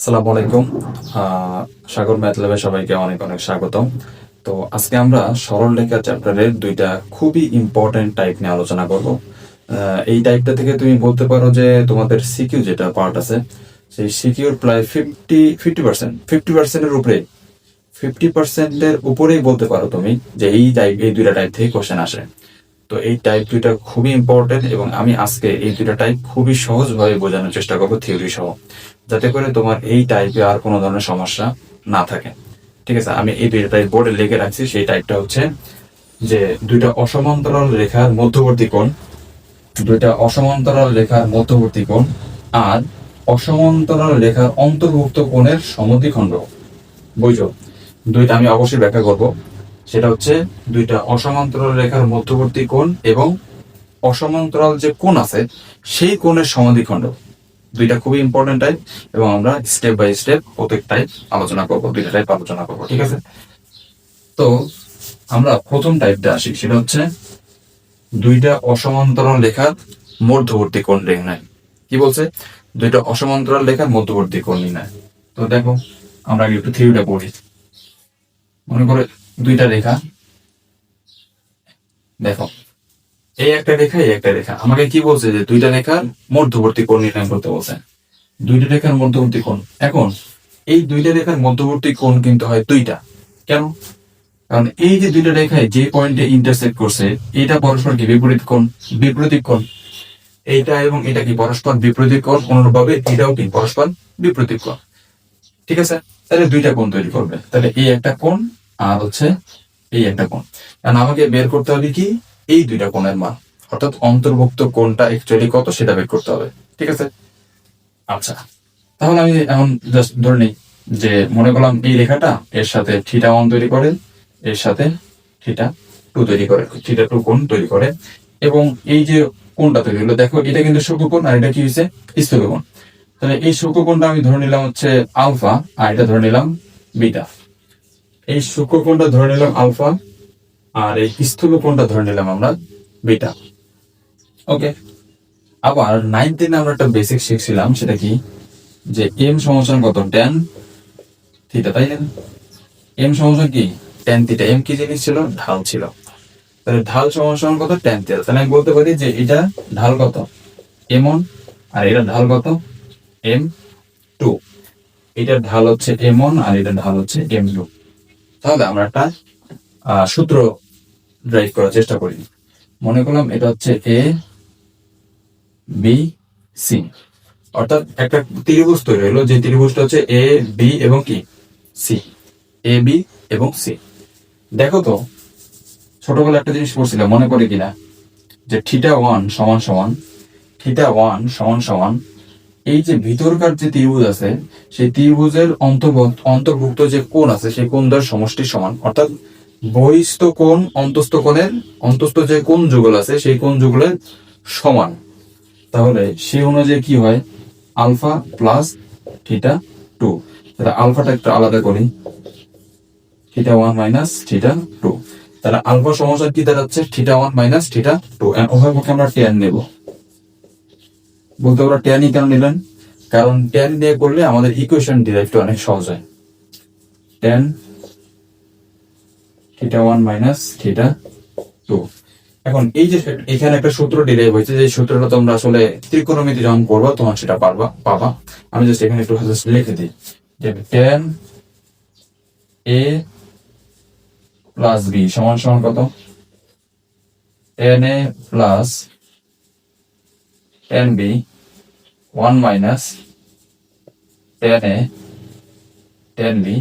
আসসালামু আলাইকুম। সাগর ম্যাথ সবাইকে অনেক অনেক স্বাগতম তো আজকে আমরা সরল রেখা চ্যাপ্টারের দুইটা খুবই ইম্পর্টেন্ট টাইপ নিয়ে আলোচনা করব। এই টাইপটা থেকে তুমি বলতে পারো যে তোমাদের সিকিউ যেটা পার্ট আছে, সেই সিকিউর প্রায় ফিফটি ফিফটি পার্সেন্ট ফিফটি পার্সেন্টের উপরে ফিফটি পার্সেন্টের উপরেই বলতে পারো তুমি যে এই টাইপ এই দুইটা টাইপ থেকে কোশ্চেন আসে। তো এই টাইপ দুইটা খুবই ইম্পর্টেন্ট এবং আমি আজকে এই দুইটা টাইপ খুবই সহজভাবে বোঝানোর চেষ্টা করব থিওরি সহ, যাতে করে তোমার এই টাইপে আর কোনো ধরনের সমস্যা না থাকে। ঠিক আছে, আমি এই দুইটা টাইপ বোর্ডে লিখে রাখছি, সেই টাইপটা হচ্ছে যে দুইটা অসমান্তরাল রেখার মধ্যবর্তী কোণ, দুইটা অসমান্তরাল রেখার মধ্যবর্তী কোণ আর অসমান্তরাল রেখার অন্তর্ভুক্ত কোণের সমদ্বিখণ্ড। বুঝছ? দুইটা আমি অবশ্যই ব্যাখ্যা করব। সেটা হচ্ছে দুইটা অসমান্তরাল রেখার মধ্যবর্তী কোণ এবং অসমান্তরাল যে কোণ আছে, সেই কোণের সমাধিখণ্ড। দুইটা খুবই ইম্পর্টেন্ট টাইপ এবং আমরা স্টেপ বাই স্টেপ প্রত্যেক টাইপ আলোচনা করব, দুইটা টাইপ আলোচনা করব, ঠিক আছে? তো আমরা প্রথম টাইপটা আসি, সেটা হচ্ছে দুইটা অসমান্তরাল রেখার মধ্যবর্তী কোণ নির্ণয়। কি বলছে? দুইটা অসমান্তরাল রেখার মধ্যবর্তী কোণ নির্ণয়। তো দেখো, আমরা একটু থিওরিটা পড়ি। মনে করে দুইটা রেখা। দেখো, এই একটা রেখা, এই একটা রেখা। আমাকে কি বলছে যে দুইটা রেখার মধ্যবর্তী কোণ নির্ণয় করতে বলছে? দুইটা রেখার মধ্যবর্তী কোণ। এখন, এই দুইটা রেখার মধ্যবর্তী কোণ কিন্তু হয় দুইটা। কেন? কারণ এই যে দুইটা রেখায় যে পয়েন্টে ইন্টারসেক্ট করছে, এটা পরস্পর কি বিপরীত কোণ? বিপরীত কোণ। এইটা এবং এটা কি পরস্পর বিপরীত কোণ? অনুরূপভাবে এটাও কি পরস্পর বিপরীত কোণ। ঠিক আছে? তাহলে দুইটা কোণ তৈরি করবে। তাহলে এই একটা কোণ আর হচ্ছে এই একটা কোণ। কারণ আমাকে বের করতে হবে কি? এই দুইটা কোণের মান। অর্থাৎ অন্তর্ভুক্ত কোণটা অ্যাকচুয়ালি কত সেটা বের করতে হবে। ঠিক আছে? আচ্ছা। তাহলে আমি এখন জাস্ট ধরে নিই যে মনে করলাম এই রেখাটা এর সাথে থিটা ওয়ান তৈরি করে, এর সাথে থিটা টু তৈরি করে থিটা টু কোণ তৈরি করে। এবং এই যে কোণটা তৈরি হলো, দেখো এটা কিন্তু শুক্রকোণ আর এটা কি হয়েছে? স্থূলকোণ তাহলে এই শুক্রকোণটা আমি ধরে নিলাম হচ্ছে আলফা আর এটা ধরে নিলাম বিটা এই শুক্রকোণটা ধরে নিলাম আলফা, আর এই স্থূল কোণটা ধরে নিলাম আমরা বিটা। ওকে, আবার নাইন টেনে আমরা একটা বেসিক শিখছিলাম, সেটা কি? যে এম সমস্যান কত? টেন থিটা তাই না? এম সমস্যান কি? টেন থিটা এম কি জিনিস ছিল? ঢাল ছিল। তাহলে ঢাল সমস্যান কত? টেন থিটা তাহলে আমি বলতে পারি যে এটা ঢাল কত? এম ওয়ান আর এটা ঢাল কত? এম টু এটার ঢাল হচ্ছে এম ওয়ান আর এটা ঢাল হচ্ছে এম টু তাহলে আমরা একটা সূত্র ড্রাইভ করার চেষ্টা করি। মনে করলাম এটা হচ্ছে এ বি সি অর্থাৎ একটা ত্রিভুজ তৈরি হলো, যে ত্রিভুজটা হচ্ছে এ বি এবং কি সি এ বি এবং সি দেখো তো ছোটবেলা একটা জিনিস পড়ছিলাম, মনে পড়ে কিনা? যে থিটা ওয়ান সমান সমান থিটা ওয়ান সমান সমান এই যে ভিতরকার যে ত্রিভুজ আছে, সেই ত্রিভুজের অন্তর্ভুক্ত যে কোণ আছে, সেই কোণ দ্বার সমষ্টি সমান। অর্থাৎ বহিস্থ কোণ, অন্তস্থ কোণের অন্তস্থ যে কোণ যুগল আছে, সেই কোণ যুগলের সমান। তাহলে সেই অনুযায়ী কি হয়? Alpha plus theta two. তাহলে আলফাটা একটু আলাদা করি। Theta one minus theta two. তাহলে আলফা সমস্যা কি দাঁড়াচ্ছে? Theta one minus theta two. পক্ষে আমরা টেন নেব। বলতে পারো টেনই কেন নিলেন? কারণ টেন দিয়ে করলে আমাদের ইকুয়েশন ডিরাইভটা অনেক সহজ হয়। Tan theta one minus theta two এখন এই যে এখানে একটা সূত্র ডিরাইভ হয়েছে, যে সূত্রটা তোমরা আসলে ত্রিকোণমিতি যখন করবা, তখন সেটা পারবা, পাবা। আমি জাস্ট এখানে একটু জাস্ট লিখে দিই। যে টেন এ প্লাস বি সমান সমান কত? Tan A plus tan B one minus tan A, tan B,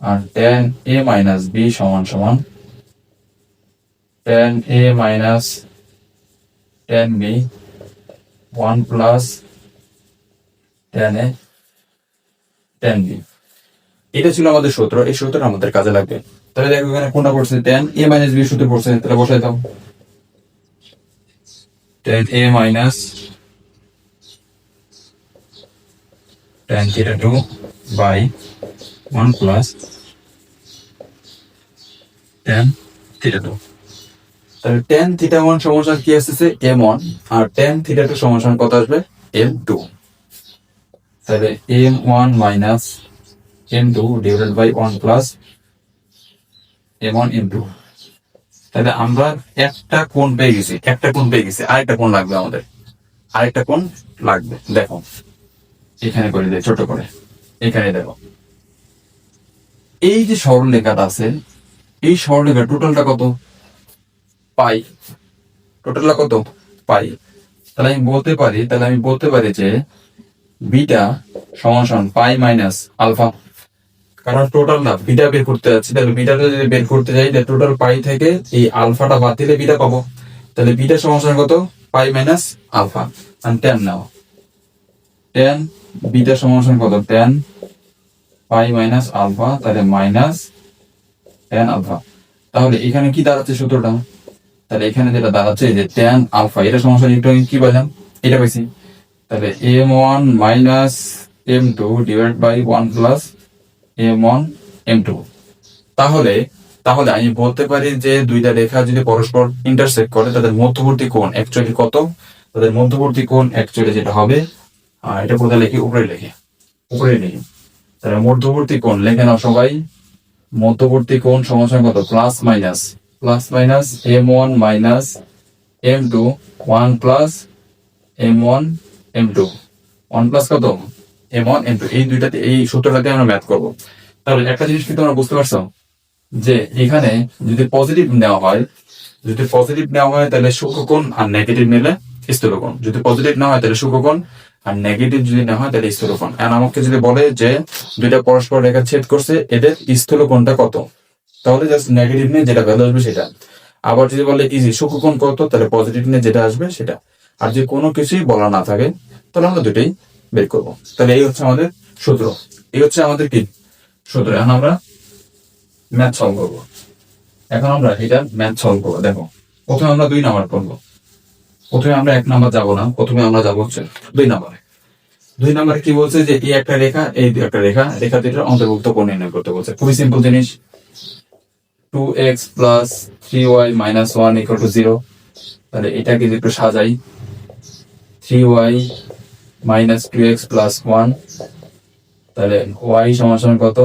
R tan A minus B সমান সমান tan A minus tan B, one plus tan A, tan B. এটা ছিল আমাদের সূত্র। এই সূত্র আমাদের কাজে লাগবে। তাহলে দেখো এখানে কোনটা পড়ছে? টেন এ মাইনাস বি সূত্র পড়ছে। তাহলে বসাই দাও। Tan A minus tan theta two by one plus tan theta two তাহলে টেন থিটা ওয়ান সমান কি এম ওয়ান আর টেন থিটা টু সমান কত আসবে? এম টু তাহলে M one minus M two divided by one plus M one M two তাহলে আমরা একটা কোণ পেয়ে গেছি, একটা কোণ পেয়ে গেছি, আরেকটা কোণ লাগবে আমাদের। আরেকটা কোণ লাগবে, দেখো। এখানে করে দে ছোট করে। এখানে দেখো। এই যে সরলরেখাটা আছে, এই সরলরেখা টোটালটা কত? পাই। টোটালটা কত? পাই। তাহলে আমি বলতে পারি, তাহলে আমি বলতে পারি যে বিটা সমান পাই মাইনাস আলফা। কারণ টোটাল না, বিটা বের করতে যাচ্ছি। তাহলে বিটাটা যদি বের করতে যাই, তাহলে টোটাল পাই থেকে এই আলফাটা বাদ দিলে বিটা পাবো। তাহলে বিটা সমান সমান কত? Pi minus alpha. Ten now. Tan beta সমান সমান কত? টেন পাই মাইনাস আলফা তাহলে মাইনাস টেন আলফা তাহলে এখানে কি দাঁড়াচ্ছে সূত্রটা? তাহলে এখানে যেটা দাঁড়াচ্ছে যে টেন আলফা এটা সমস্যা একটু কি বললাম? এটা পাইছি। তাহলে M one minus M two divide by one plus M one M two তাহলে তাহলে আমি বলতে পারি যে দুইটা রেখা যদি পরস্পর ইন্টারসেক্ট করে, তাদের মধ্যবর্তী কোণ অ্যাকচুয়ালি কত? তাদের মধ্যবর্তী কোণ অ্যাকচুয়ালি যেটা হবে এটা কোথায় লিখি উপরে লিখি। উপরে লিখি। তাহলে মধ্যবর্তী কোণ লেখে নাও সবাই। মধ্যবর্তী কোণ সমান কত? Plus minus. Plus minus M one minus M two. One plus M one, M two. One plus কত? M one, M two. এই দুইটাতে, এই সূত্রটাতে আমরা ম্যাথ করব। তাহলে একটা জিনিস কি তোমরা বুঝতে পারছ? যে এখানে যদি পজিটিভ নেওয়া হয়, যদি পজিটিভ নেওয়া হয় তাহলে সূক্ষ্মকোণ আর নেগেটিভ নিলে স্থূলকোণ যদি পজিটিভ না হয় তাহলে সূক্ষ্মকোণ আর নেগেটিভ যদি না হয়, তাহলে স্থূলকোণ। আর আমাকে যদি বলে যে দুইটা পরস্পর রেখা ছেদ করছে, এদের স্থূলকোণটা কত? তাহলে জাস্ট নেগেটিভ নিয়ে যেটা ভ্যালু আসবে সেটা। আবার যদি বলে ইজি সূক্ষ্মকোণ কত? তাহলে পজিটিভ নিয়ে যেটা আসবে সেটা। আর যদি কোনো কিছুই বলা না থাকে, তাহলে আমরা দুটোই বের করব। তাহলে এই হচ্ছে আমাদের সূত্র। এই হচ্ছে আমাদের কি সূত্র? এখন আমরা ম্যাথ সলভ করব। এখন আমরা এটা ম্যাথ সলভ করব। দেখো, প্রথমে আমরা দুই নাম্বার করব। প্রথমে আমরা এক নাম্বার যাব না, প্রথমে আমরা যাব হচ্ছে দুই নাম্বারে। দুই নাম্বারে কি বলছে যে এই একটা রেখা, এই দুই একটা রেখা রেখা দুইটার অন্তর্ভুক্ত কোণ নির্ণয় করতে বলছে। খুবই সিম্পল জিনিস। Two X plus three Y minus one equal to zero তাহলে এটাকে যদি একটু সাজাই। Three Y minus two X plus one তাহলে ওয়াই সমান কত?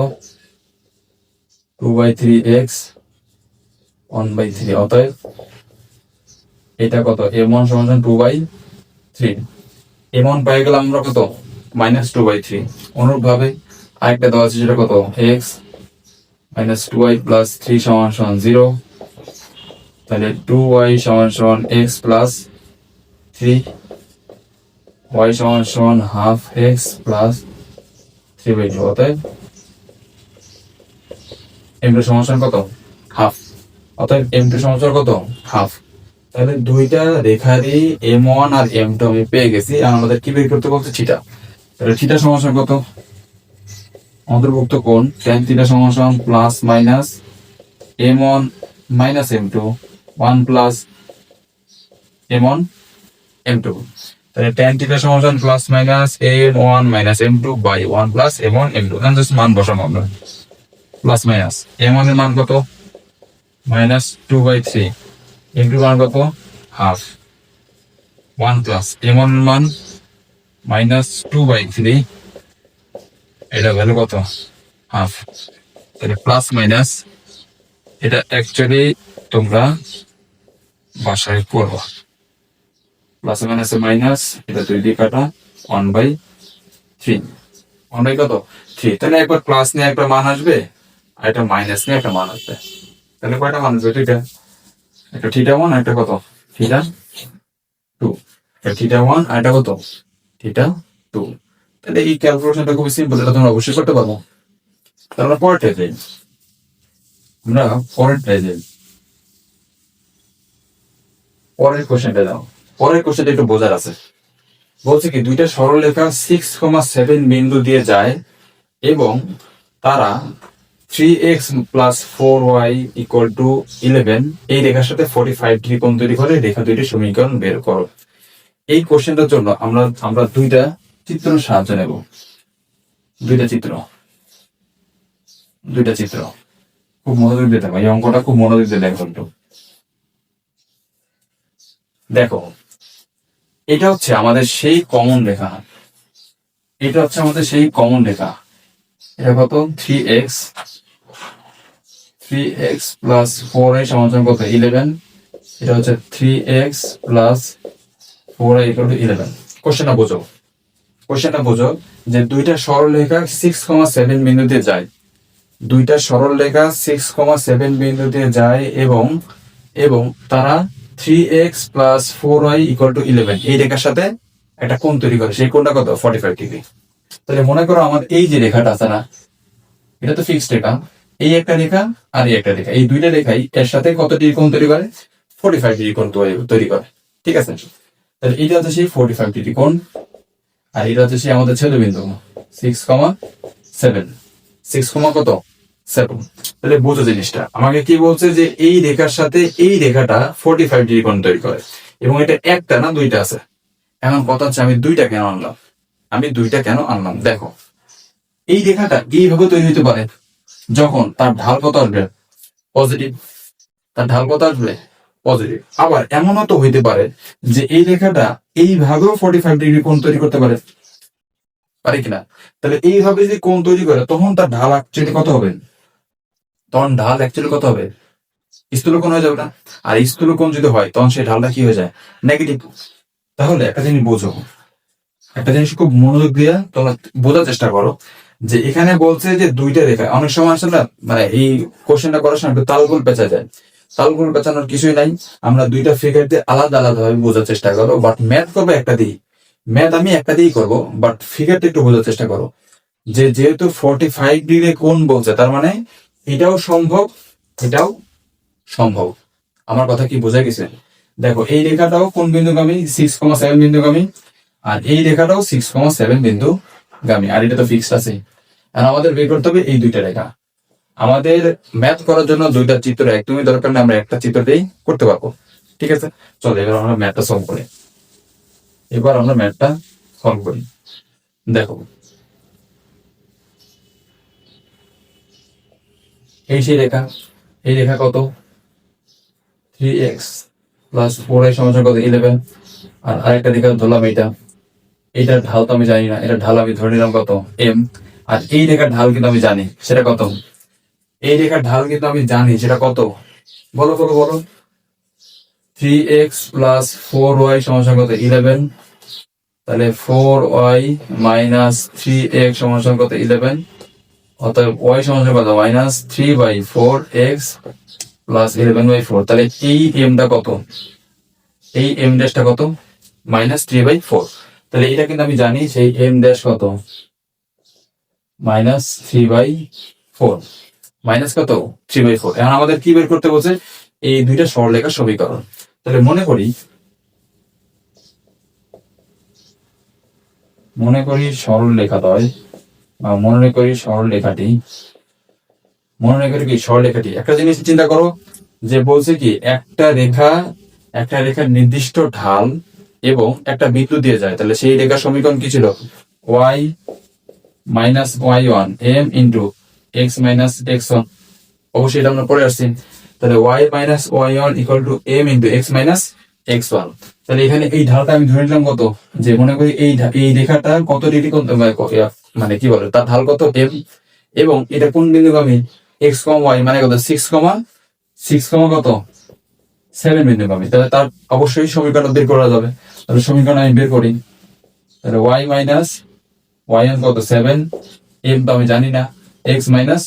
Two by three X one by three অতএব এটা কত? এম ওয়ান সমান two by three M one পাই গেলাম আমরা কত? মাইনাস টু বাই থ্রি অনুরূপ ভাবে আরেকটা দেওয়া আছে সেটা কত? X minus two Y plus three সমান সমান জিরো তাহলে টু ওয়াই সমান সমান এক্স প্লাস থ্রি ওয়াই সমান সমান half X plus three by two অতএব এম টু সমান কত? হাফ অতএব এম টু সমান কত? হাফ তাহলে দুইটা রেখারই এম ওয়ান আর এম টু আমি পেয়ে গেছি। আর আমাদের কি বের করতে বলছে? থিটা। তাহলে থিটা সমান কত? অন্তর্ভুক্ত কোণ। টেন থিটা সমান plus minus M one minus M two one plus M one M two তাহলে tan থিটা সমান plus minus M one minus M two by one plus M one M two মান বসানো আমরা। Plus minus M ওয়ানের মান কত? Minus two by three M two মান কত half one plus M one মান মাইনাস টু বাই থ্রি এটা ভ্যালু কত? হাফ তাহলে প্লাস মাইনাস এটা অ্যাকচুয়ালি তোমরা বাসায় করব। প্লাস মাইনাস মাইনাস এটা দুই দিয়ে কাটা one by three one by কত? থ্রি তাহলে একবার প্লাস নিয়ে একটা মান আসবে, আর একটা মাইনাস নিয়ে একটা মান আসবে। তাহলে কয়টা মান আসবে? থিটা একটা থিটা ওয়ান একটা কত? থিটা টু থিটা ওয়ান আর একটা কত? থিটা টু তাহলে এই ক্যালকুলেশনটা খুবই সিম্পল এটা তোমরা অবশ্যই করতে পারব তাহলে যাই। আমরা পরেরটায় যাই। পরের কোশ্চেনটা দাও। পরের কোশ্চেনটা একটু বোঝার আছে। বলছে কি, দুইটা সরলরেখা সিক্স কমা সেভেন বিন্দু দিয়ে যায় এবং তারা three X plus four Y equal to eleven এই রেখার সাথে ফোর্টি ফাইভ ডিগ্রি কোণ তৈরি করে রেখা দুইটি সমীকরণ বের করো। এই কোশ্চেনটার জন্য আমরা আমরা দুইটা চিত্র সাহায্য নেব। দুইটা চিত্র। দুইটা চিত্র। খুব মনোযোগ দিয়ে দেখো, এই অঙ্কটা খুব মনোযোগ দিয়ে দেখো একটু। দেখো, এটা হচ্ছে আমাদের সেই কমন রেখা। এটা হচ্ছে আমাদের সেই কমন রেখা। এটা কত? Three X three X plus four Y সমান কত ইলেভেন এটা হচ্ছে three X plus four Y equal to eleven কোশ্চেনটা বোঝো। কোশ্চেনটা বোঝো যে দুইটা সরল রেখা সিক্স কমা সেভেন বিন্দু দিয়ে যায়। দুইটা সরল রেখা সিক্স কমা সেভেন বিন্দু দিয়ে যায় এবং এবং তারা three X plus four Y equal to eleven এই রেখার সাথে একটা কোণ তৈরি করে, সেই কোণটা কত? ফর্টি ফাইভ ডিগ্রি তাহলে মনে করো আমার এই যে রেখাটা আছে না, এটা তো ফিক্সড রেখা। এই একটা রেখা আর এই একটা রেখা। এই দুইটা রেখাই এর সাথে কত ডিগ্রি কোণ তৈরি করে? ফোর্টি ফাইভ ডিগ্রি কোণ তৈরি- করে। ঠিক আছে? তাহলে এটা হচ্ছে সেই ফোর্টি ফাইভ ডিগ্রি কোণ আর এটা হচ্ছে সেই আমাদের ছেলেবিন্দু six comma seven six comma কত? সেভেন তাহলে বোঝো জিনিসটা। আমাকে কি বলছে যে এই রেখার সাথে এই রেখাটা ফোর্টি ফাইভ ডিগ্রি কোণ তৈরি করে। এবং এটা একটা না দুইটা আছে? এখন কথা হচ্ছে আমি দুইটা কেন আনলাম? আমি দুইটা কেন আনলাম? দেখো। এই রেখাটা এইভাবে তৈরি হতে পারে? যখন তার ঢাল কত আসবে? পজিটিভ তার ঢাল কত আসবে? পজিটিভ আবার এমনও তো হইতে পারে যে এই রেখাটা এইভাবেও ফর্টি ফাইভ ডিগ্রি কোণ তৈরি করতে পারে। পারে কিনা? তাহলে এইভাবে যদি কোণ তৈরি করে, তখন তার ঢাল অ্যাকচুয়ালি কত হবে? তখন ঢাল অ্যাকচুয়ালি কত হবে? স্থূল কোণ হয়ে যাবে না? আর স্থূল কোণ যদি হয়, তখন সেই ঢালটা কি হয়ে যায়? নেগেটিভ তাহলে একটা জিনিস বোঝো। একটা জিনিস খুব মনোযোগ দিয়ে তোমরা বোঝার চেষ্টা করো। যে এখানে বলছে যে দুইটা রেখা। অনেক সময় আসলে মানে এই কোশ্চেনটা করার সময় একটু তালগোল পেঁচা যায়। তালগোল পেঁচানোর কিছুই নাই। আমরা দুইটা ফিগার দিয়ে আলাদা আলাদা ভাবে বোঝার চেষ্টা করো বাট ম্যাথ করব একটা দিই ম্যাথ আমি একটা দিয়েই করব বাট ফিগারটা একটু বোঝার চেষ্টা করো যে যেহেতু ফোর্টি ফাইভ ডিগ্রি কোন বলছে, তার মানে এটাও সম্ভব এটাও সম্ভব। আমার কথা কি বোঝা গেছে? দেখো, এই রেখাটাও কোন বিন্দুগামী? Six comma seven বিন্দুগামী। আর এই রেখাটাও সিক্স কমা সেভেন বিন্দু গামী আর এটা তো ফিক্সড আছে। আর আমাদের বের করতে হবে এই দুইটা রেখা। আমাদের ম্যাথ করার জন্য দুইটা চিত্র একদমই দরকার নেই, আমরা একটা চিত্র দিয়েই করতে পারব। ঠিক আছে? চলো, এবার আমরা ম্যাথটা সলভ করি। এবার আমরা ম্যাথটা সলভ করি। দেখো। এই সেই রেখা। এই রেখা কত? থ্রি এক্স প্লাস ফোর এর সমান কত? ইলেভেন আর আরেকটা রেখা ধরলাম এইটা। এইটার ঢাল তো আমি জানি না। এটা ঢাল আমি ধরে নিলাম কত? এম আর এই রেখার ঢাল কিন্তু আমি জানি, সেটা কত? এই রেখার ঢাল কিন্তু আমি জানি, সেটা কত? বলো বলো বলো। Three X plus four Y সমস্যা কত? ইলেভেন তাহলে four Y minus three X সমস্যা কত? ইলেভেন অতএব ওয়াই সমস্যা কত? Minus three by four X plus eleven by four তাহলে এই এমটা কত? এই এম ড্যাশটা কত? মাইনাস থ্রি বাই ফোর তাহলে এটা কিন্তু আমি জানি, সেই এম ড্যাশ কত? Minus three by four. Minus কত? Three by four. এখন আমাদের কি বের করতে বলছে? এই দুইটা সরলরেখার সমীকরণ। তাহলে মনে করি মনে করি সরল রেখাদ্বয় বা মনে করি সরল রেখাটি মনে করি কি সরল রেখাটি একটা জিনিস চিন্তা করো, যে বলছে কি, একটা রেখা, একটা রেখার নির্দিষ্ট ঢাল এবং একটা বিন্দু দিয়ে যায়। তাহলে সেই রেখার সমীকরণ কি ছিল? Y minus Y one M into X minus X one অবশ্যই এটা আমরা পরে আসছি। তাহলে Y minus Y one equal to M into X minus X one তাহলে এখানে এই ঢালটা আমি ধরে নিলাম কত? যে মনে করি এই এই রেখাটা কত ডিগ্রি মানে ক- বলে? তার ঢাল কত? এম এবং এটা কোন বিন্দুগামী এক্স কম ওয়াই মানে কত? সিক্স কমা সিক্স কমা কত? সেভেন বিন্দুগামী তাহলে তার অবশ্যই সমীকরণ বের করা যাবে। তাহলে সমীকরণ আমি বের করি। তাহলে ওয়াই মাইনাস ওয়াই কত সেভেন এম তো আমি জানি না এক্স মাইনাস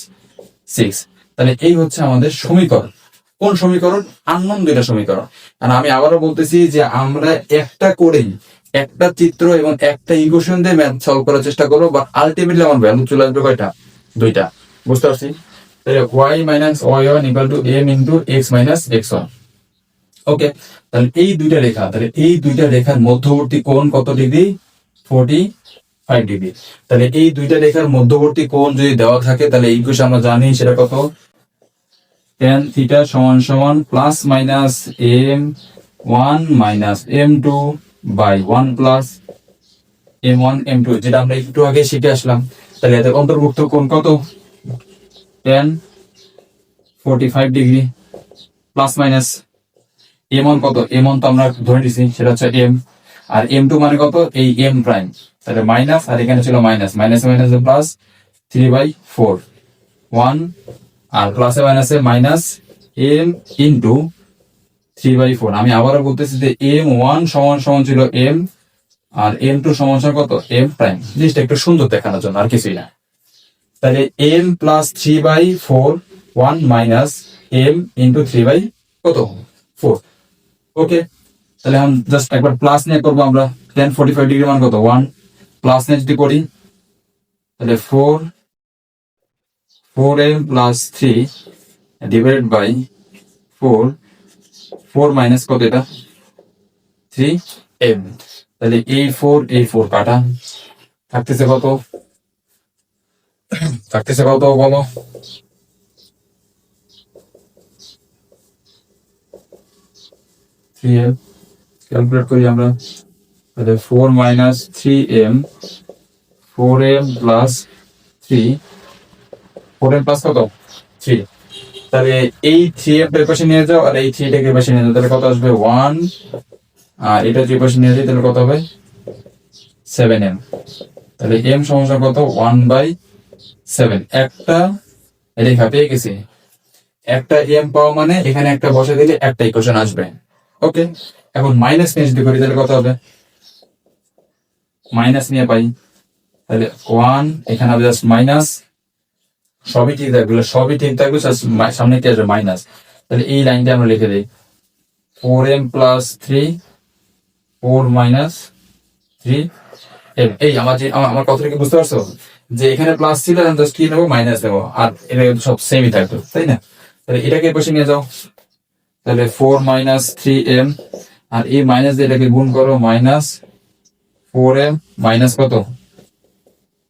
সিক্স তাহলে এই হচ্ছে আমাদের সমীকরণ। কোন সমীকরণ? আননোন দুইটা সমীকরণ। আর আমি আবারও বলতেছি যে আমরা একটা করেই একটা চিত্র এবং একটা ইকুয়েশন দিয়ে ম্যাথ সলভ করার চেষ্টা করব বাট আলটিমেটলি আমার ভ্যালু চলে আসবে কয়টা? দুইটা। বুঝতে পারছি? তাহলে Y minus Y one equal to M into X minus X one okay তাহলে এই দুইটা রেখা, তাহলে এই দুইটা রেখার মধ্যবর্তী কোণ কত ডিগ্রি? ফোর্টি ফাইভ ডিগ্রি তাহলে এই দুইটা রেখার মধ্যবর্তী কোণ যদি দেওয়া থাকে তাহলে এই কোষ আমরা জানি সেটা কত? টেন থিটা সমান সমান plus minus M one minus M two by one plus M one M two যেটা আমরা একটু আগে শিখে আসলাম। তাহলে এদের অন্তর্ভুক্ত কোণ কত? Tan forty five degree plus minus M one কত? এম ওয়ান তো আমরা ধরে নিছি সেটা হচ্ছে এম আর এম টু মানে কত? এই এম প্রাইম তাহলে মাইনাস আর এখানে ছিল minus minus minus plus three by four one আর প্লাসে মাইনাসে minus M into three by four আমি আবারও বলতেছি যে এম ওয়ান সমান সমান ছিল এম আর এম টু সমান সমান কত? এম প্রাইম জিনিসটা একটু সুন্দর দেখানোর জন্য, আর কিছুই না। তাহলে M plus three by four one minus M into three by কত? ফোর ওকে তাহলে আমি জাস্ট একবার প্লাস নিয়ে করব আমরা। টেন ফোর্টি ফাইভ ডিগ্রি মান কত? ওয়ান প্লাস নিয়ে যদি করি, তাহলে four four M plus three divided by four four minus কত এটা? থ্রি এম তাহলে এই ফোর এই ফোর কাটা। থাকতেছে কত? থাকতেছে কত বলো? থ্রি এম ক্যালকুলেট করি আমরা, তাহলে four minus three M four M plus three four M plus কত? থ্রি তাহলে এই থ্রি এম এর পাশে নিয়ে যাও, আর এই থ্রিটাকে পাশে নিয়ে যাও, তাহলে কত আসবে? ওয়ান আর এটা যে পাশে নিয়ে যাই, তাহলে কত হবে? সেভেন এম তাহলে এম সমস্যা কত? ওয়ান বাই সেভেন একটা রেখা পেয়ে গেছি। একটা এম পাওয়া মানে এখানে একটা বসে দিলে একটা ইকুয়েশন আসবে। ওকে এখন মাইনাস নিয়ে যদি করি, তাহলে কত হবে? মাইনাস নিয়ে পাই। তাহলে ওয়ান এখানে হবে জাস্ট মাইনাস সবই ঠিক থাকবে সবই ঠিক থাকবে সামনে কি আসবে? মাইনাস তাহলে এই লাইনটা আমরা লিখে দিই। Four M plus three four minus three M এই, আমার যে, আমার কথাটা কি বুঝতে পারছ? যে এখানে প্লাস ছিল জাস্ট কি নেব? মাইনাস নেব। আর এটা কিন্তু সব সেমই থাকবে, তাই না? তাহলে এটাকে বসে নিয়ে যাও। তাহলে ফোর মাইনাস থ্রি এম আর এই মাইনাস দিয়ে এটাকে গুণ করো মাইনাস ফোর এম মাইনাস কত?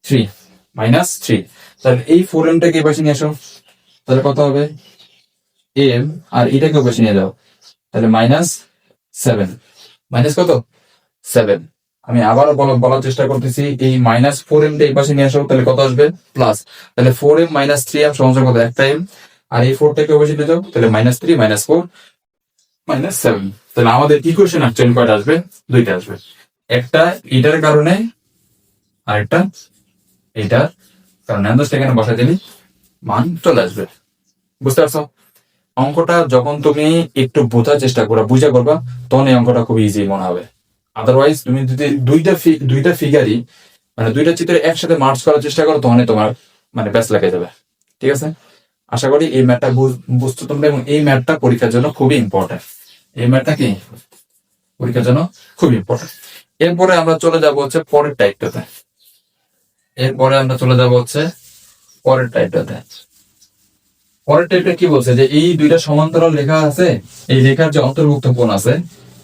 থ্রি মাইনাস থ্রি তাহলে এই ফোর এমটাকে পাশে নিয়ে আসো। তাহলে কত হবে? এম আর এটাকে পাশে নিয়ে যাও। তাহলে মাইনাস সেভেন মাইনাস কত? সেভেন আমি আবারও বলা- বলার চেষ্টা করতেছি, এই মাইনাস ফোর এমটা এই পাশে নিয়ে আসো, তাহলে কত আসবে? প্লাস তাহলে four M minus three M সমান কত? একটা এম আর এই ফোরটাকে পাশে নিয়ে যাও, তাহলে minus three minus four minus seven তাহলে আমাদের ইকুয়েশন অ্যাকচুয়ালি কয়টা আসবে? দুইটা আসবে। একটা এটার কারণে আর একটা এটার কারণ। ন্যান্দাসটা এখানে বসা দিলে। মান চলে আসবে। বুঝতে পারছ? অঙ্কটা যখন তুমি একটু বোঝার চেষ্টা করবা বুঝা করবা তখন এই অঙ্কটা খুব ইজি মনে হবে। আদারওয়াইজ তুমি যদি দুইটা দুইটা ফিগারই মানে দুইটা চিত্র একসাথে মার্চ করার চেষ্টা করো তখন তোমার মানে ব্যাস লেগে যাবে। ঠিক আছে? আশা করি এই ম্যাটটা বুঝতে তোমরা, এবং এই ম্যাটটা পরীক্ষার জন্য খুবই ইম্পর্টেন্ট এই ম্যাটটা কি? পরীক্ষার জন্য খুব ইম্পর্টেন্ট এরপরে আমরা চলে যাব হচ্ছে পরের টাইপটাতে এরপরে আমরা চলে যাব হচ্ছে পরের টাইপটাতে পরের টাইপটা কি বলছে? যে এই দুইটা সমান্তরাল লেখা আছে, এই লেখার যে অন্তর্ভুক্ত কোণ আছে,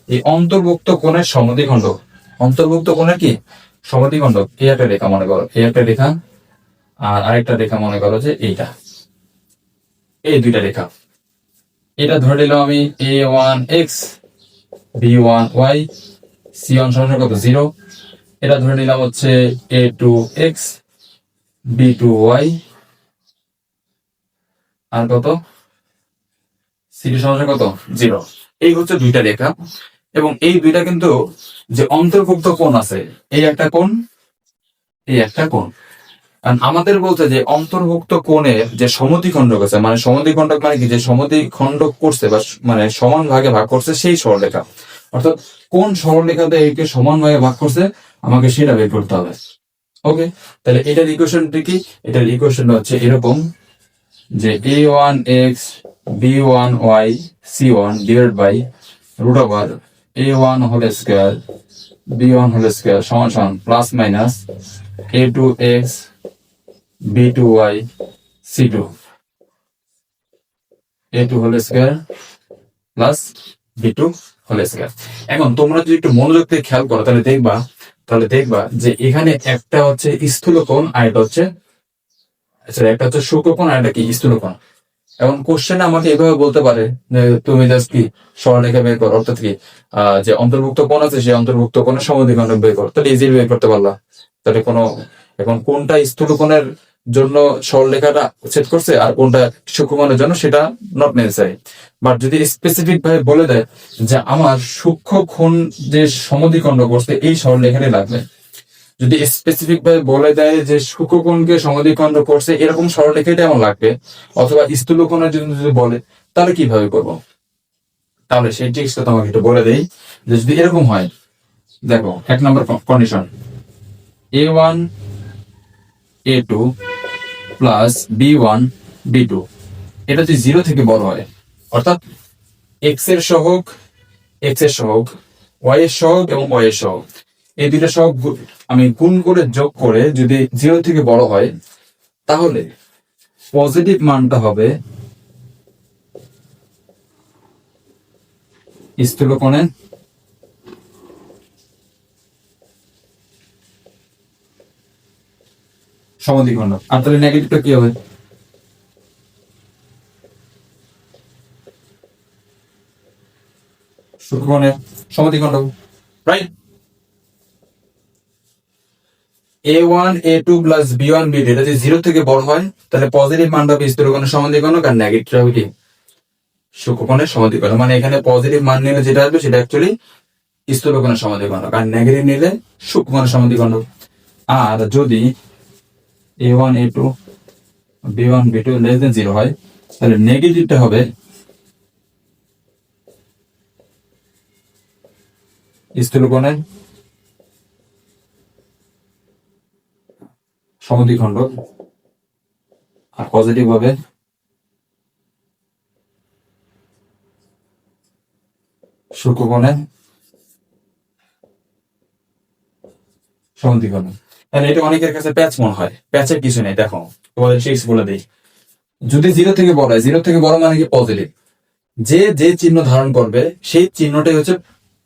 এই অন্তর্ভুক্ত কোণের সমদ্বিখণ্ড অন্তর্ভুক্ত কোণের কি? সমদ্বিখণ্ড এই একটা রেখা মনে করো, এই একটা রেখা, আর আরেকটা রেখা মনে করো যে এইটা। এই দুইটা রেখা। এটা ধরে নিলাম আমি A one X B one Y C one সমান কত? জিরো এটা ধরে নিলাম হচ্ছে A two X B two Y আর কত? সি টু সমান কত? জিরো এই হচ্ছে দুইটা রেখা। এবং এই দুইটা কিন্তু যে অন্তর্ভুক্ত কোণ আছে, এই একটা কোণ, এই একটা কোণ। আমাদের বলতে যে অন্তর্ভুক্ত কোণের যে সমদ্বিখণ্ডক আছে মানে সমদ্বিখণ্ডক মানে কি? যে সমদ্বিখণ্ডক করছে বা মানে সমান ভাগে ভাগ করছে সেই সরলরেখা। অর্থাৎ কোন সরলরেখাতে একে সমান ভাগে ভাগ করছে? আমাকে সেটা বের করতে হবে। ওকে তাহলে এটার ইকুয়েশনটি কি? এটার ইকুয়েশন হচ্ছে এরকম যে A one X B one Y C one divide by root over A one whole square B one whole square সমান সমান plus minus A two X B two Y C two A two whole square plus B two whole square এখন তোমরা যদি একটু মনোযোগ দিয়ে খেয়াল করো, তাহলে দেখবা তাহলে দেখবা যে এখানে একটা হচ্ছে স্থূল কোণ আর এটা হচ্ছে আচ্ছা একটা হচ্ছে সূক্ষ্মকোণ আর একটা কি, স্থূলকোণ। এখন কোশ্চেন আমাকে এভাবে বলতে পারে যে তুমি জাস্ট কি সরলরেখা বের করো, অর্থাৎ কি যে অন্তর্ভুক্ত কোণ আছে, সেই অন্তর্ভুক্ত কোণের সমদ্বিখণ্ডক বের করো। তাহলে ইজিলি বের করতে পারলা। তাহলে কোনো, এখন কোনটা স্থূল কোণের জন্য সরলরেখাটা সেট করছে আর কোনটা সূক্ষ্মকোণের জন্য সেটা নট নেসেসারি বাট যদি স্পেসিফিক ভাবে বলে দেয় যে আমার সূক্ষ্ম কোণ যে সমদ্বিখণ্ড করছে, এই সরলরেখাটাই লাগবে। যদি স্পেসিফিক ভাবে বলে দেয় যে সূক্ষ্মকোণকে সমদ্বিখণ্ড করছে, এরকম সরলরেখাটাই আমার লাগবে। অথবা স্থূলকোণের জন্য যদি বলে, তাহলে কীভাবে করব? তাহলে সেই ট্রিক্সটা তোমাকে একটু বলে দেই যে যদি এরকম হয়, দেখো, এক নম্বর condition a one a two plus b one b two এটা যদি জিরো থেকে বড় হয়, অর্থাৎ এক্সের সহগ এক্সের সহগ ওয়াই এর সহগ এবং ওয়াই এর সহগ। এই দুইটা সহগ গু- আমি গুণ করে যোগ করে যদি জিরো থেকে বড় হয়, তাহলে পজিটিভ মানটা হবে স্থূলকোণে সমদ্বিখণ্ড আর তাহলে নেগেটিভটা কি হবে? সূক্ষ্মকোণের সমদ্বিখণ্ড right a one a two plus b one b two যদি জিরো থেকে বড় হয়, তাহলে পজিটিভ মানটা হবে স্থূলকোণের সমদ্বিখণ্ড আর নেগেটিভ হবে কি? সূক্ষ্মকোণের সমদ্বিখণ্ড মানে এখানে পজিটিভ মান নিলে যেটা আসবে, সেটা অ্যাকচুয়ালি স্থূলকোণের সমদ্বিখণ্ড আর নেগেটিভ নিলে সূক্ষ্মকোণের সমদ্বিখণ্ড আর যদি a one a two b one b two less than zero হয় তাহলে নেগেটিভটা হবে স্থূলকোণের সমদ্বিখণ্ড আর পজিটিভ হবে সূক্ষ্মকোণের সমদ্বিখণ্ড। তাহলে এটা অনেকের কাছে প্যাচ মনে হয়। প্যাচের কিছু নেই, দেখো, তোমাদের ট্রিক্স বলে দিই যদি জিরো থেকে বড় হয় জিরো থেকে বড় মানে কি পজিটিভ যে যে চিহ্ন ধারণ করবে, সেই চিহ্নটাই হচ্ছে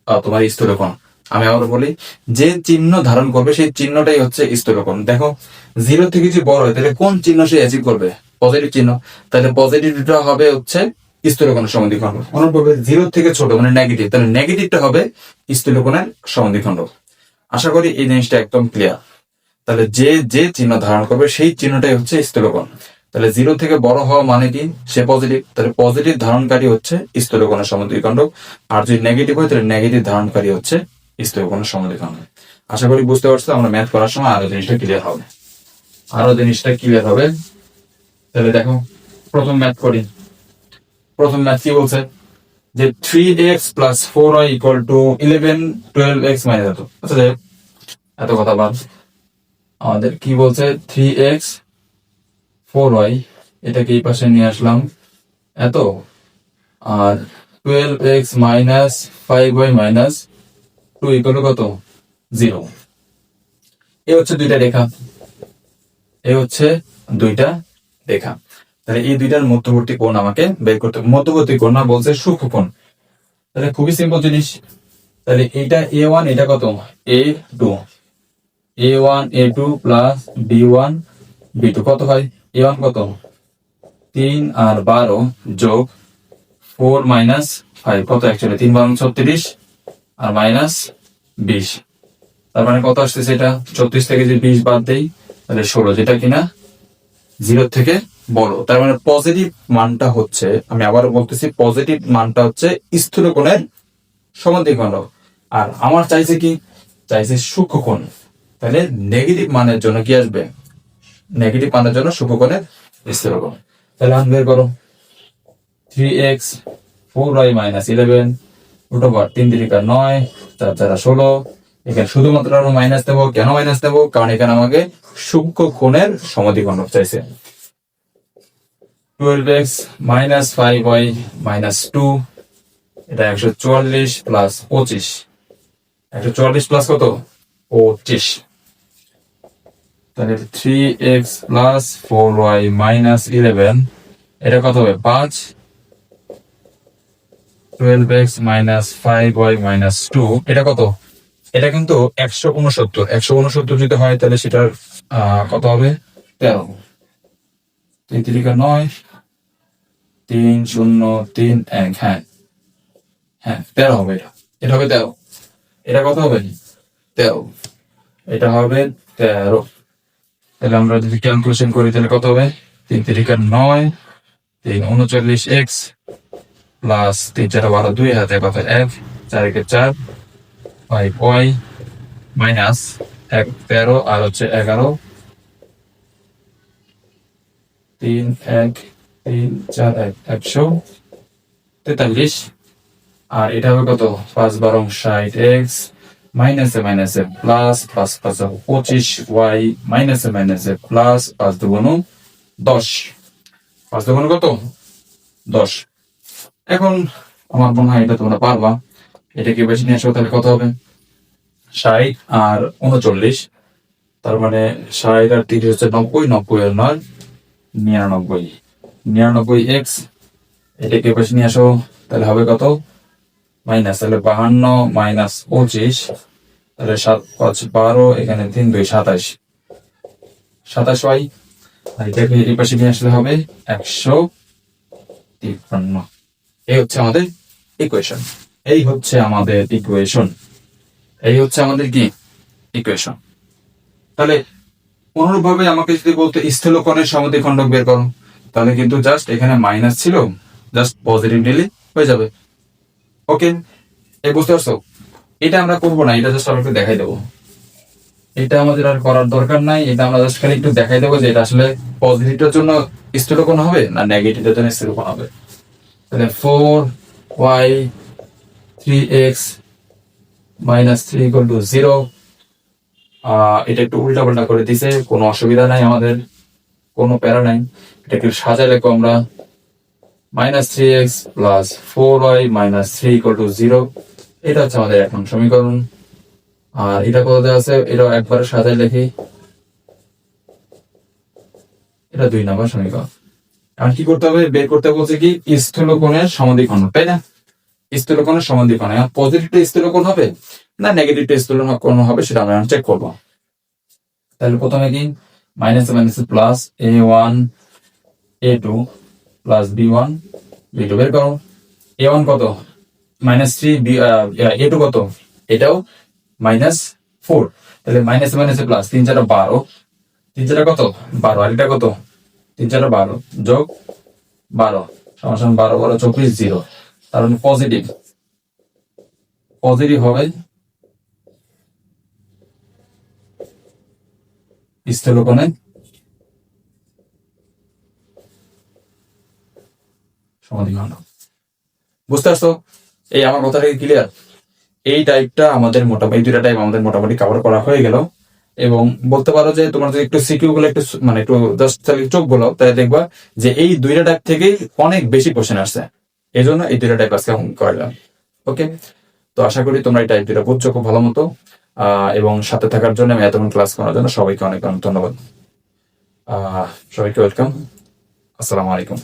তোমার স্থূলকোণ। আমি আবার বলি, যে চিহ্ন ধারণ করবে, সেই চিহ্নটাই হচ্ছে স্থূলকোণ। দেখো জিরো থেকে যদি বড় হয়, তাহলে কোন চিহ্ন সে অ্যাচিভ করবে? পজিটিভ চিহ্ন। তাহলে পজিটিভটা হবে হচ্ছে স্থূলকোণের সমদ্বিখণ্ড অনুরূপভাবে জিরো থেকে ছোট মানে নেগেটিভ তাহলে নেগেটিভটা হবে স্থূলকোণের সমদ্বিখণ্ড আশা করি এই জিনিসটা একদম ক্লিয়ার তাহলে যে যে চিহ্ন ধারণ করবে, সেই চিহ্নটাই হচ্ছে স্থূলকোণ। তাহলে জিরো থেকে বড় হওয়া মানে কি? সে পজিটিভ তাহলে পজিটিভ ধারণকারী হচ্ছে স্থূলকোণের সমদ্বিখণ্ড আর যদি নেগেটিভ হয়, তাহলে নেগেটিভ ধারণকারী হচ্ছে স্থূলকোণের সমদ্বিখণ্ড আশা করি বুঝতে পারছ, আমরা ম্যাথ করার সময় আরও জিনিসটা ক্লিয়ার হবে। আরও জিনিসটা ক্লিয়ার হবে। তাহলে দেখো, প্রথম ম্যাথ করি। প্রথম ম্যাথ কি বলছে? যে three x plus four y equal to eleven twelve x minus এত। আচ্ছা এত কথা বাদ। আমাদের কি বলছে? থ্রি এক্স ফোর ওয়াই এটাকে এই পাশে নিয়ে আসলাম। এত? আর twelve x minus five y minus two equal কত? জিরো এ হচ্ছে দুইটা রেখা। এ হচ্ছে দুইটা রেখা। তাহলে এই দুইটার মধ্যবর্তী কোণ আমাকে বের করতে। মধ্যবর্তী কোণ না, বলছে সূক্ষ্ম কোণ। তাহলে খুবই সিম্পল জিনিস। তাহলে এটা এ ওয়ান এটা কত? A two a one a two plus b one b two কত হয়? এ ওয়ান কত? তিন আর বারো যোগ ফোর মাইনাস ফাইভ কত অ্যাকচুয়ালি তিন বারো ছত্রিশ আর মাইনাস বিশ। তার মানে কত আসতেছে এটা? চৌত্রিশ থেকে যে বিশ বাদ দেই, তাহলে ষোলো, যেটা কিনা? জিরো থেকে বড়। তার মানে পজিটিভ মানটা হচ্ছে, আমি আবারও বলতেছি পজিটিভ মানটা হচ্ছে স্থূল কোণের সমদ্বিখণ্ড আর আমার চাইছে কি? চাইছে সূক্ষ্ম কোণ তাহলে নেগেটিভ মানের জন্য কি আসবে? নেগেটিভ মানের জন্য সূক্ষ্ম কোণের স্থূল কোণ তাহলে আন বের করো। Three x four y minus eleven root over তিন তিরিকা নয়, চার চারা ষোলো। এখানে শুধুমাত্র আমরা মাইনাস দেবো। কেন মাইনাস দেবো? কারণ এখানে আমাকে সূক্ষ্ম কোণের সমদ্বিখণ্ড চাইছে। Twelve x minus five y minus two এটা একশো চুয়াল্লিশ প্লাস পঁচিশ। একশো চুয়াল্লিশ প্লাস কত? পঁচিশ। তাহলে three x plus four y minus eleven এটা কত হবে? পাঁচ। Twelve x minus five y minus two এটা কত? এটা কিন্তু একশো উনসত্তর। একশো উনসত্তর যদি হয়, তাহলে সেটার কত হবে? তেরো। তিন তিরিকা নয়। তিন শূন্য তিন এক। হ্যাঁ। হ্যাঁ তেরো হবে এটা। এটা হবে তেরো। এটা কত হবে? তেরো। এটা হবে তেরো। তাহলে আমরা যদি ক্যালকুলেশন করি, তাহলে কত হবে? তিন তিরিকা নয়, তিন উনচল্লিশ এক্স প্লাস তিন চার বারো দুই হাতে কত? এক, চার একে চার ফাইভ ওয়াই মাইনাস এক তেরো, আর হচ্ছে এগারো। তিন, এক, তিন, চার, এক, একশো তেতাল্লিশ। আর এটা হবে কত? পাঁচ বারো ষাট এক্স মাইনাসে মাইনাসে প্লাস প্লাস প্লাস পঁচিশ ওয়াই মাইনাসে মাইনাসে প্লাস পাঁচ দুগুণ দশ পাঁচ দুগুণ কত দশ এখন আমার মনে হয় এটা তোমরা পারবা এটাকে বেশি নিয়ে আসো তাহলে কত হবে ষাট আর উনচল্লিশ। তার মানে ষাট আর তিরিশ হচ্ছে নব্বই নব্বই আর নয়, নিরানব্বই। নিরানব্বই এক্স এটাকে বেশি নিয়ে আসো? তাহলে হবে কত? মাইনাস তাহলে বাহান্ন মাইনাস পঁচিশ, তাহলে সাত, পাঁচ, বারো, এখানে তিন, দুই, সাতাশ। সাতাশ ওয়াই এটাকে এই পাশে নিয়ে আসলে হবে একশো তিপ্পান্ন। এই হচ্ছে আমাদের ইকুয়েশন এই হচ্ছে আমাদের ইকুয়েশন এই হচ্ছে আমাদের কি? ইকুয়েশন তাহলে অনুরূপভাবে আমাকে যদি বলতে স্থূলকোণের সমদ্বিখণ্ডক বের করো, তাহলে কিন্তু জাস্ট এখানে মাইনাস ছিল জাস্ট পজিটিভ নিলে হয়ে যাবে। ওকে এই বুঝতে পারছ? এটা আমরা করব না, এটা জাস্ট একটু দেখাই দেবো। এটা আমাদের আর করার দরকার নাই, এটা আমরা জাস্ট খালি একটু দেখাই দেবো যে এটা আসলে পজিটিভটার জন্য স্থূলকোণ হবে না নেগেটিভটার জন্য স্থূলকোণ হবে। তাহলে four y three x minus three equal to zero এটা একটু উল্টা পাল্টা করে দিছে, কোনো অসুবিধা নাই আমাদের, কোনো প্যারা নাই। এটা একটু সাজাই লেখো আমরা। Minus three x plus four y minus three equal to zero. এটা হচ্ছে আমাদের এখন সমীকরণ। আর এটা কত দেওয়া আছে? এটা একবারে সাজাই লেখি। এটা দুই নাম্বার সমীকরণ। এখন কি করতে হবে? বের করতে বলছে কি? স্থূলকোণের সমাধিকোণ, তাই না? স্থূলকোণের সমাধিকোণ। এখন পজিটিভটা স্থূলকোণ হবে না নেগেটিভটা স্থূলকোণ হবে সেটা আমরা চেক করব। তাহলে প্রথমে কি? Minus minus plus a one, a two. Plus b one b two বের করো। এ ওয়ান কত? Minus three b a two কত? এটাও মাইনাস ফোর তাহলে মাইনাস মাইনাস প্লাস তিন চারটা বারো। তিন চারটা কত? বারো। আর এটা কত? তিন চারটা বারো যোগ বারো। সমান বারো বারো, চব্বিশ জিরো। তার মানে পজিটিভ পজিটিভ হবে স্থূলকোণে সমাধিখণ্ড বুঝতে পারছ? এই আমার কথাটা ক্লিয়ার এই টাইপটা আমাদের মোটামুটি দুইটা টাইপ আমাদের মোটামুটি কভার করা হয়ে গেল। এবং বলতে পারো যে তোমার যদি একটু সিকিউ গুলো একটু মানে একটু জাস্ট চোখ বলো তাহলে দেখবা যে এই দুইটা টাইপ থেকেই অনেক বেশি কোশ্চেন আসছে। এই জন্য এই দুইটা টাইপ আজকে করলাম ওকে তো আশা করি তোমরা এই টাইপ দুইটা বুঝছ খুব ভালো মতো। এবং সাথে থাকার জন্য আমি এতক্ষণ ক্লাস করার জন্য সবাইকে অনেক অনেক ধন্যবাদ। সবাইকে ওয়েলকাম আসসালামু আলাইকুম।